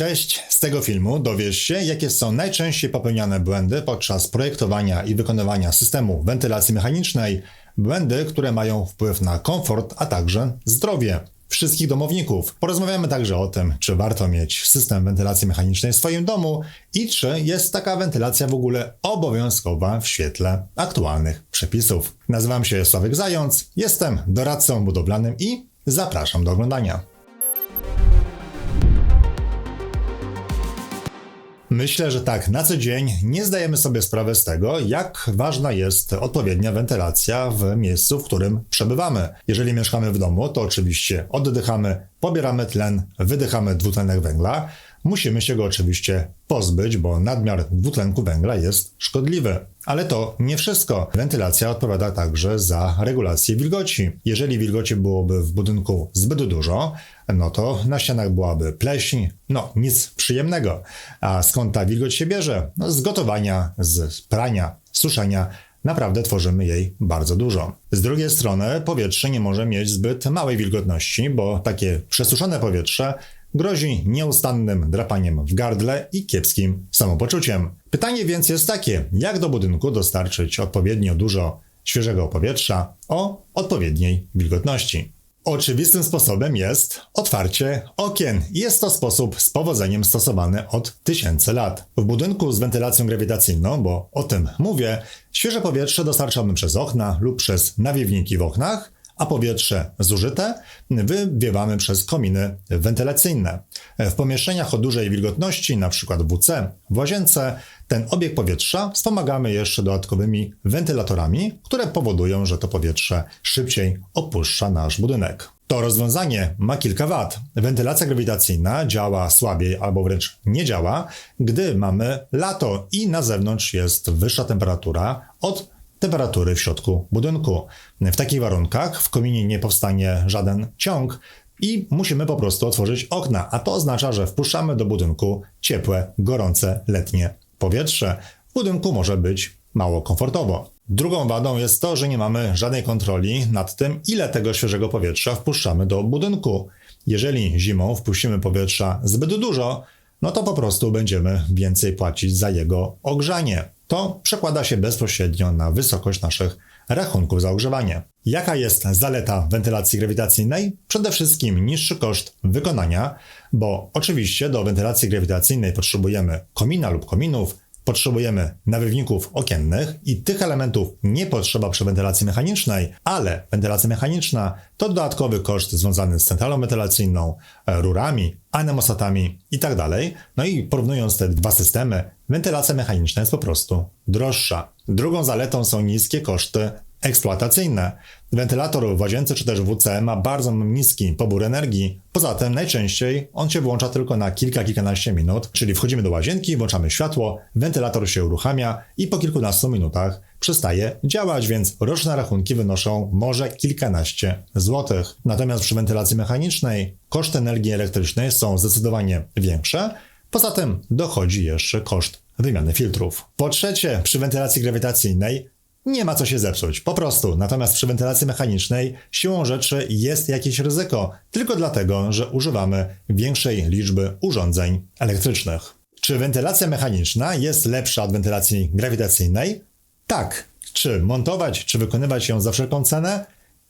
Cześć! Z tego filmu dowiesz się, jakie są najczęściej popełniane błędy podczas projektowania i wykonywania systemu wentylacji mechanicznej, błędy, które mają wpływ na komfort, a także zdrowie wszystkich domowników. Porozmawiamy także o tym, czy warto mieć system wentylacji mechanicznej w swoim domu i czy jest taka wentylacja w ogóle obowiązkowa w świetle aktualnych przepisów. Nazywam się Sławek Zając, jestem doradcą budowlanym i zapraszam do oglądania. Myślę, że tak, na co dzień nie zdajemy sobie sprawy z tego, jak ważna jest odpowiednia wentylacja w miejscu, w którym przebywamy. Jeżeli mieszkamy w domu, to oczywiście oddychamy, pobieramy tlen, wydychamy dwutlenek węgla. Musimy się go oczywiście pozbyć, bo nadmiar dwutlenku węgla jest szkodliwy. Ale to nie wszystko. Wentylacja odpowiada także za regulację wilgoci. Jeżeli wilgoci byłoby w budynku zbyt dużo, no to na ścianach byłaby pleśń, no nic przyjemnego. A skąd ta wilgoć się bierze? No, z gotowania, z prania, suszenia. Naprawdę tworzymy jej bardzo dużo. Z drugiej strony powietrze nie może mieć zbyt małej wilgotności, bo takie przesuszone powietrze grozi nieustannym drapaniem w gardle i kiepskim samopoczuciem. Pytanie więc jest takie, jak do budynku dostarczyć odpowiednio dużo świeżego powietrza o odpowiedniej wilgotności? Oczywistym sposobem jest otwarcie okien. Jest to sposób z powodzeniem stosowany od tysięcy lat. W budynku z wentylacją grawitacyjną, bo o tym mówię, świeże powietrze dostarczamy przez okna lub przez nawiewniki w oknach, a powietrze zużyte wywiewamy przez kominy wentylacyjne. W pomieszczeniach o dużej wilgotności, np. WC, w łazience, ten obieg powietrza wspomagamy jeszcze dodatkowymi wentylatorami, które powodują, że to powietrze szybciej opuszcza nasz budynek. To rozwiązanie ma kilka wad. Wentylacja grawitacyjna działa słabiej albo wręcz nie działa, gdy mamy lato i na zewnątrz jest wyższa temperatura od temperatury w środku budynku. W takich warunkach w kominie nie powstanie żaden ciąg i musimy po prostu otworzyć okna, a to oznacza, że wpuszczamy do budynku ciepłe, gorące, letnie powietrze. W budynku może być mało komfortowo. Drugą wadą jest to, że nie mamy żadnej kontroli nad tym, ile tego świeżego powietrza wpuszczamy do budynku. Jeżeli zimą wpuścimy powietrza zbyt dużo, no to po prostu będziemy więcej płacić za jego ogrzanie. To przekłada się bezpośrednio na wysokość naszych rachunków za ogrzewanie. Jaka jest zaleta wentylacji grawitacyjnej? Przede wszystkim niższy koszt wykonania, bo oczywiście do wentylacji grawitacyjnej potrzebujemy komina lub kominów, potrzebujemy nawywników okiennych i tych elementów nie potrzeba przy wentylacji mechanicznej, ale wentylacja mechaniczna to dodatkowy koszt związany z centralą wentylacyjną, e, rurami, anemostatami itd. Tak no i porównując te dwa systemy, wentylacja mechaniczna jest po prostu droższa. Drugą zaletą są niskie koszty eksploatacyjne. Wentylator w łazience czy też WC ma bardzo niski pobór energii. Poza tym najczęściej on się włącza tylko na kilka, kilkanaście minut, czyli wchodzimy do łazienki, włączamy światło, wentylator się uruchamia i po kilkunastu minutach przestaje działać, więc roczne rachunki wynoszą może kilkanaście złotych. Natomiast przy wentylacji mechanicznej koszty energii elektrycznej są zdecydowanie większe. Poza tym dochodzi jeszcze koszt wymiany filtrów. Po trzecie, przy wentylacji grawitacyjnej nie ma co się zepsuć, po prostu. Natomiast przy wentylacji mechanicznej siłą rzeczy jest jakieś ryzyko, tylko dlatego, że używamy większej liczby urządzeń elektrycznych. Czy wentylacja mechaniczna jest lepsza od wentylacji grawitacyjnej? Tak. Czy montować, czy wykonywać ją za wszelką cenę?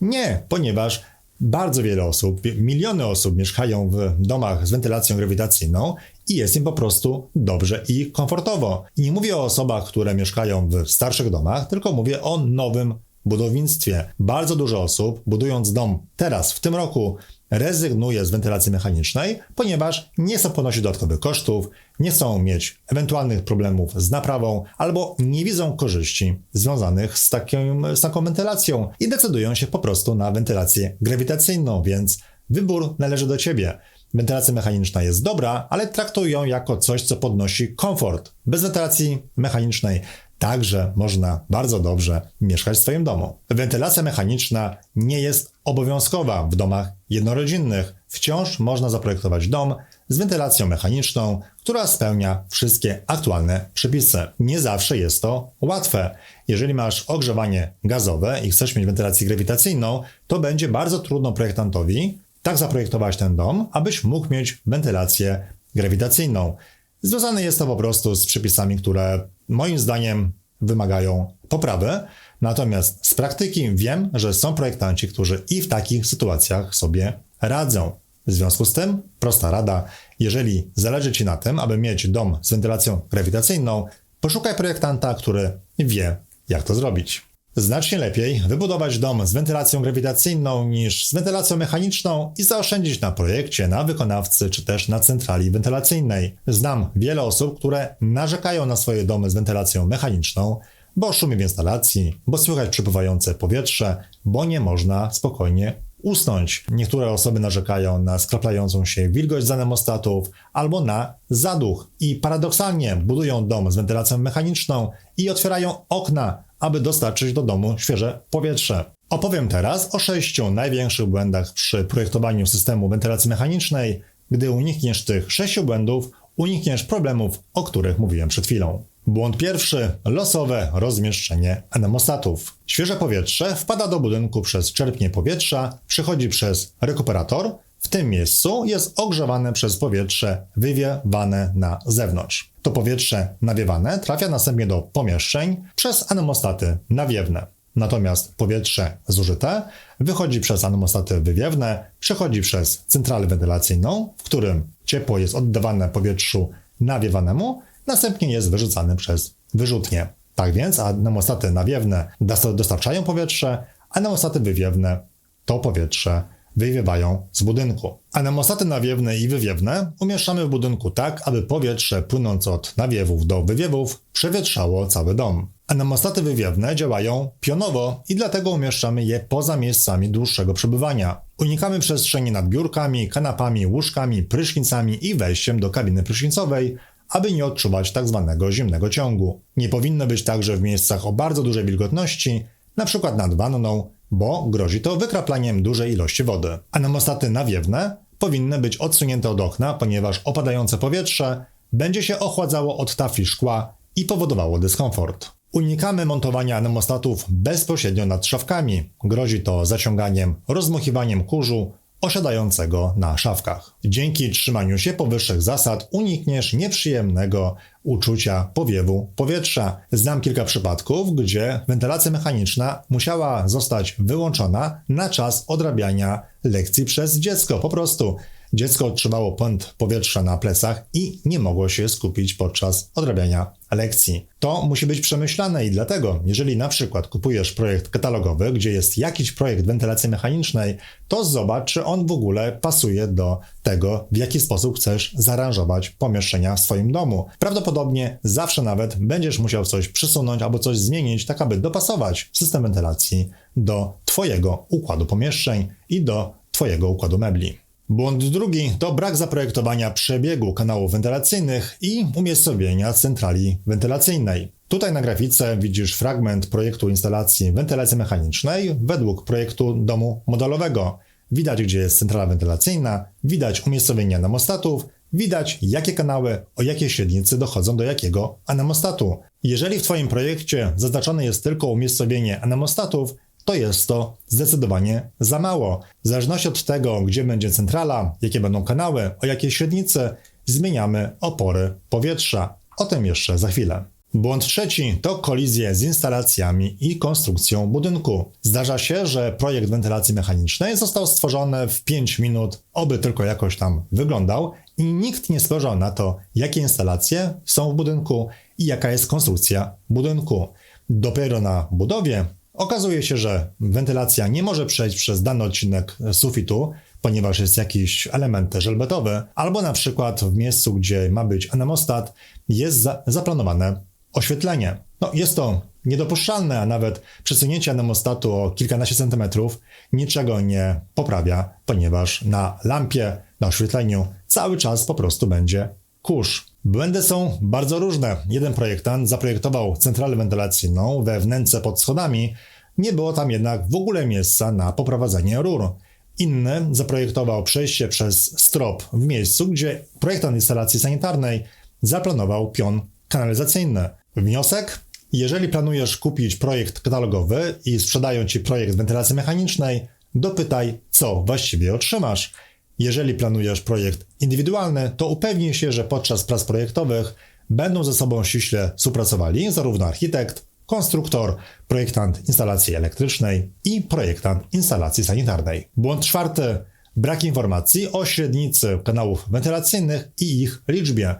Nie, ponieważ bardzo wiele osób, miliony osób mieszkają w domach z wentylacją grawitacyjną i jest im po prostu dobrze i komfortowo. I nie mówię o osobach, które mieszkają w starszych domach, tylko mówię o nowym budownictwie. Bardzo dużo osób, budując dom teraz, w tym roku, rezygnuje z wentylacji mechanicznej, ponieważ nie chcą ponosić dodatkowych kosztów, nie chcą mieć ewentualnych problemów z naprawą albo nie widzą korzyści związanych z, takim, z taką wentylacją i decydują się po prostu na wentylację grawitacyjną, więc wybór należy do Ciebie. Wentylacja mechaniczna jest dobra, ale traktuj ją jako coś, co podnosi komfort. Bez wentylacji mechanicznej także można bardzo dobrze mieszkać w swoim domu. Wentylacja mechaniczna nie jest obowiązkowa w domach jednorodzinnych. Wciąż można zaprojektować dom z wentylacją mechaniczną, która spełnia wszystkie aktualne przepisy. Nie zawsze jest to łatwe. Jeżeli masz ogrzewanie gazowe i chcesz mieć wentylację grawitacyjną, to będzie bardzo trudno projektantowi tak zaprojektować ten dom, abyś mógł mieć wentylację grawitacyjną. Związane jest to po prostu z przepisami, które moim zdaniem wymagają poprawy. Natomiast z praktyki wiem, że są projektanci, którzy i w takich sytuacjach sobie radzą. W związku z tym, prosta rada, jeżeli zależy Ci na tym, aby mieć dom z wentylacją grawitacyjną, poszukaj projektanta, który wie, jak to zrobić. Znacznie lepiej wybudować dom z wentylacją grawitacyjną niż z wentylacją mechaniczną i zaoszczędzić na projekcie, na wykonawcy czy też na centrali wentylacyjnej. Znam wiele osób, które narzekają na swoje domy z wentylacją mechaniczną, bo szumi w instalacji, bo słychać przepływające powietrze, bo nie można spokojnie usnąć. Niektóre osoby narzekają na skraplającą się wilgoć zanemostatów albo na zaduch i paradoksalnie budują dom z wentylacją mechaniczną i otwierają okna, aby dostarczyć do domu świeże powietrze. Opowiem teraz o sześciu największych błędach przy projektowaniu systemu wentylacji mechanicznej. Gdy unikniesz tych sześciu błędów, unikniesz problemów, o których mówiłem przed chwilą. Błąd pierwszy losowe rozmieszczenie anemostatów. Świeże powietrze wpada do budynku przez czerpnie powietrza, przechodzi przez rekuperator. W tym miejscu jest ogrzewane przez powietrze wywiewane na zewnątrz. To powietrze nawiewane trafia następnie do pomieszczeń przez anemostaty nawiewne. Natomiast powietrze zużyte wychodzi przez anemostaty wywiewne, przechodzi przez centralę wentylacyjną, w którym ciepło jest oddawane powietrzu nawiewanemu, następnie jest wyrzucany przez wyrzutnie. Tak więc anemostaty nawiewne dostarczają powietrze, a anemostaty wywiewne to powietrze wywiewają z budynku. Anemostaty nawiewne i wywiewne umieszczamy w budynku tak, aby powietrze płynące od nawiewów do wywiewów przewietrzało cały dom. Anemostaty wywiewne działają pionowo i dlatego umieszczamy je poza miejscami dłuższego przebywania. Unikamy przestrzeni nad biurkami, kanapami, łóżkami, prysznicami i wejściem do kabiny prysznicowej, aby nie odczuwać tzw. Tak zimnego ciągu. Nie powinno być także w miejscach o bardzo dużej wilgotności, np. nad wanną, bo grozi to wykraplaniem dużej ilości wody. Anemostaty nawiewne powinny być odsunięte od okna, ponieważ opadające powietrze będzie się ochładzało od tafli szkła i powodowało dyskomfort. Unikamy montowania anemostatów bezpośrednio nad szafkami. Grozi to zaciąganiem, rozmuchiwaniem kurzu osiadającego na szafkach. Dzięki trzymaniu się powyższych zasad unikniesz nieprzyjemnego uczucia powiewu powietrza. Znam kilka przypadków, gdzie wentylacja mechaniczna musiała zostać wyłączona na czas odrabiania lekcji przez dziecko. Po prostu Dziecko otrzymało pęd powietrza na plecach i nie mogło się skupić podczas odrabiania lekcji. To musi być przemyślane i dlatego, jeżeli na przykład kupujesz projekt katalogowy, gdzie jest jakiś projekt wentylacji mechanicznej, to zobacz, czy on w ogóle pasuje do tego, w jaki sposób chcesz zaaranżować pomieszczenia w swoim domu. Prawdopodobnie zawsze nawet będziesz musiał coś przesunąć albo coś zmienić, tak aby dopasować system wentylacji do Twojego układu pomieszczeń i do Twojego układu mebli. Błąd drugi to brak zaprojektowania przebiegu kanałów wentylacyjnych i umiejscowienia centrali wentylacyjnej. Tutaj na grafice widzisz fragment projektu instalacji wentylacji mechanicznej według projektu domu modelowego. Widać, gdzie jest centrala wentylacyjna, widać umiejscowienie anemostatów, widać, jakie kanały o jakiej średnicy dochodzą do jakiego anemostatu. Jeżeli w Twoim projekcie zaznaczone jest tylko umiejscowienie anemostatów, to jest to zdecydowanie za mało. W zależności od tego, gdzie będzie centrala, jakie będą kanały, o jakiej średnicy, zmieniamy opory powietrza. O tym jeszcze za chwilę. Błąd trzeci to kolizje z instalacjami i konstrukcją budynku. Zdarza się, że projekt wentylacji mechanicznej został stworzony w 5 minut, oby tylko jakoś tam wyglądał, i nikt nie spojrzał na to, jakie instalacje są w budynku i jaka jest konstrukcja budynku. Dopiero na budowie Okazuje się, że wentylacja nie może przejść przez dany odcinek sufitu, ponieważ jest jakiś element żelbetowy, albo na przykład w miejscu, gdzie ma być anemostat, jest za zaplanowane oświetlenie. No, jest to niedopuszczalne, a nawet przesunięcie anemostatu o kilkanaście centymetrów niczego nie poprawia, ponieważ na lampie, na oświetleniu cały czas po prostu będzie kurz. Błędy są bardzo różne. Jeden projektant zaprojektował centralę wentylacyjną we wnęce pod schodami, nie było tam jednak w ogóle miejsca na poprowadzenie rur. Inny zaprojektował przejście przez strop w miejscu, gdzie projektant instalacji sanitarnej zaplanował pion kanalizacyjny. Wniosek? Jeżeli planujesz kupić projekt katalogowy i sprzedają ci projekt wentylacji mechanicznej, dopytaj, co właściwie otrzymasz. Jeżeli planujesz projekt indywidualny, to upewnij się, że podczas prac projektowych będą ze sobą ściśle współpracowali zarówno architekt, konstruktor, projektant instalacji elektrycznej i projektant instalacji sanitarnej. Błąd czwarty. Brak informacji o średnicy kanałów wentylacyjnych i ich liczbie.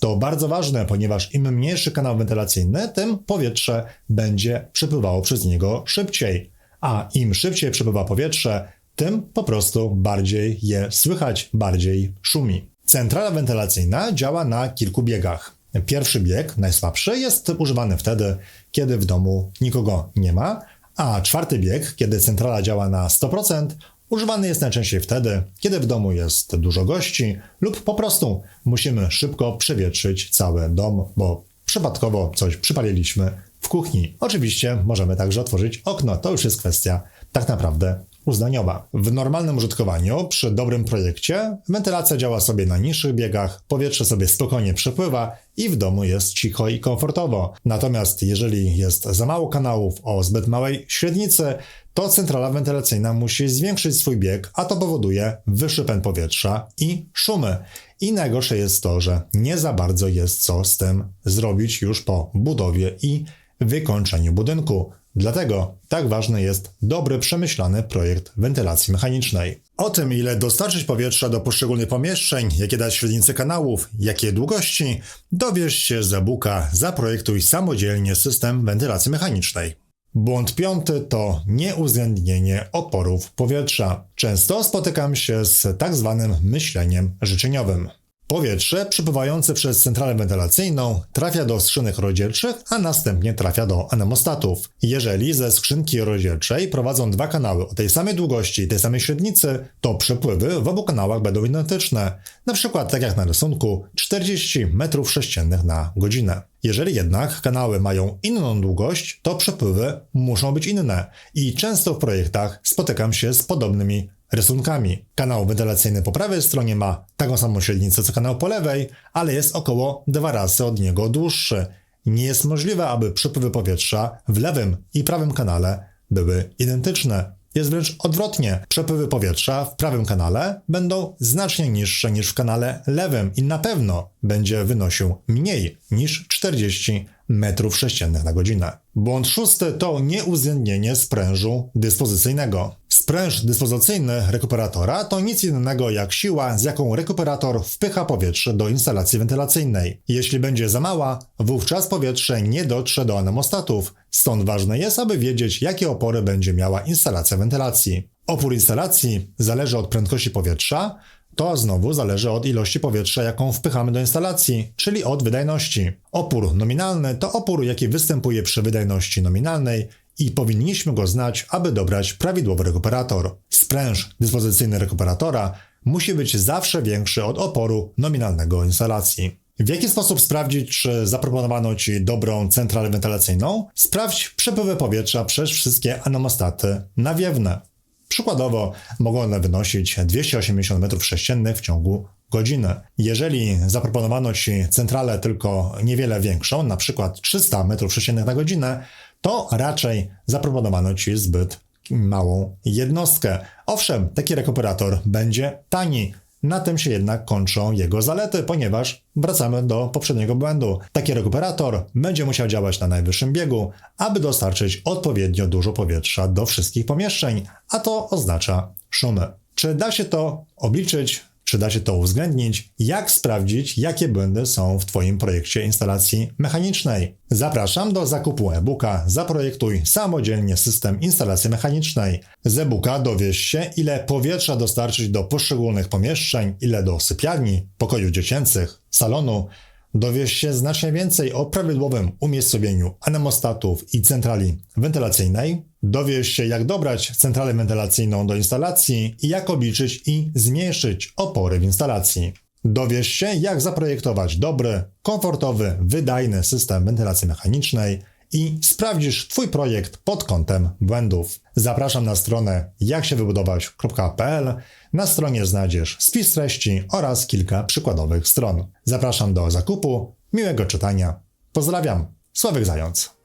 To bardzo ważne, ponieważ im mniejszy kanał wentylacyjny, tym powietrze będzie przepływało przez niego szybciej. A im szybciej przepływa powietrze, tym po prostu bardziej je słychać, bardziej szumi. Centrala wentylacyjna działa na kilku biegach. Pierwszy bieg, najsłabszy, jest używany wtedy, kiedy w domu nikogo nie ma, a czwarty bieg, kiedy centrala działa na 100%, używany jest najczęściej wtedy, kiedy w domu jest dużo gości lub po prostu musimy szybko przewietrzyć cały dom, bo przypadkowo coś przypaliliśmy w kuchni. Oczywiście możemy także otworzyć okno, to już jest kwestia tak naprawdę uznaniowa. W normalnym użytkowaniu, przy dobrym projekcie, wentylacja działa sobie na niższych biegach, powietrze sobie spokojnie przepływa i w domu jest cicho i komfortowo. Natomiast jeżeli jest za mało kanałów o zbyt małej średnicy, to centrala wentylacyjna musi zwiększyć swój bieg, a to powoduje wyższy pęd powietrza i szumy. I najgorsze jest to, że nie za bardzo jest co z tym zrobić już po budowie i wykończeniu budynku. Dlatego tak ważny jest dobry, przemyślany projekt wentylacji mechanicznej. O tym, ile dostarczyć powietrza do poszczególnych pomieszczeń, jakie dać średnicy kanałów, jakie długości, dowiesz się z e-booka Zaprojektuj samodzielnie system wentylacji mechanicznej. Błąd piąty to nieuwzględnienie oporów powietrza. Często spotykam się z tak zwanym myśleniem życzeniowym. Powietrze przepływające przez centralę wentylacyjną trafia do skrzynek rozdzielczych, a następnie trafia do anemostatów. Jeżeli ze skrzynki rozdzielczej prowadzą dwa kanały o tej samej długości i tej samej średnicy, to przepływy w obu kanałach będą identyczne. Na przykład tak jak na rysunku 40 m3 na godzinę. Jeżeli jednak kanały mają inną długość, to przepływy muszą być inne i często w projektach spotykam się z podobnymi rysunkami. Kanał wentylacyjny po prawej stronie ma taką samą średnicę co kanał po lewej, ale jest około dwa razy od niego dłuższy. Nie jest możliwe, aby przepływy powietrza w lewym i prawym kanale były identyczne. Jest wręcz odwrotnie. Przepływy powietrza w prawym kanale będą znacznie niższe niż w kanale lewym i na pewno będzie wynosił mniej niż 40 metrów sześciennych na godzinę. Błąd szósty to nieuwzględnienie sprężu dyspozycyjnego. Spręż dyspozycyjny rekuperatora to nic innego jak siła, z jaką rekuperator wpycha powietrze do instalacji wentylacyjnej. Jeśli będzie za mała, wówczas powietrze nie dotrze do anemostatów, stąd ważne jest, aby wiedzieć, jakie opory będzie miała instalacja wentylacji. Opór instalacji zależy od prędkości powietrza, to znowu zależy od ilości powietrza, jaką wpychamy do instalacji, czyli od wydajności. Opór nominalny to opór, jaki występuje przy wydajności nominalnej i powinniśmy go znać, aby dobrać prawidłowy rekuperator. Spręż dyspozycyjny rekuperatora musi być zawsze większy od oporu nominalnego instalacji. W jaki sposób sprawdzić, czy zaproponowano Ci dobrą centralę wentylacyjną? Sprawdź przepływy powietrza przez wszystkie anemostaty nawiewne. Przykładowo mogą one wynosić 280 m3 w ciągu godziny. Jeżeli zaproponowano Ci centralę tylko niewiele większą, na przykład 300 m3 na godzinę, to raczej zaproponowano Ci zbyt małą jednostkę. Owszem, taki rekuperator będzie tani, na tym się jednak kończą jego zalety, ponieważ wracamy do poprzedniego błędu. Taki rekuperator będzie musiał działać na najwyższym biegu, aby dostarczyć odpowiednio dużo powietrza do wszystkich pomieszczeń, a to oznacza szumy. Czy da się to obliczyć? Czy da się to uwzględnić? Jak sprawdzić, jakie błędy są w Twoim projekcie instalacji mechanicznej? Zapraszam do zakupu e-booka Zaprojektuj samodzielnie system instalacji mechanicznej. Z e-booka dowiesz się, ile powietrza dostarczyć do poszczególnych pomieszczeń, ile do sypialni, pokojów dziecięcych, salonu, Dowiesz się znacznie więcej o prawidłowym umiejscowieniu anemostatów i centrali wentylacyjnej. Dowiesz się, jak dobrać centralę wentylacyjną do instalacji i jak obliczyć i zmniejszyć opory w instalacji. Dowiesz się, jak zaprojektować dobry, komfortowy, wydajny system wentylacji mechanicznej i sprawdzisz Twój projekt pod kątem błędów. Zapraszam na stronę jaksiewybudować.pl. Na stronie znajdziesz spis treści oraz kilka przykładowych stron. Zapraszam do zakupu, miłego czytania. Pozdrawiam, Sławek Zając.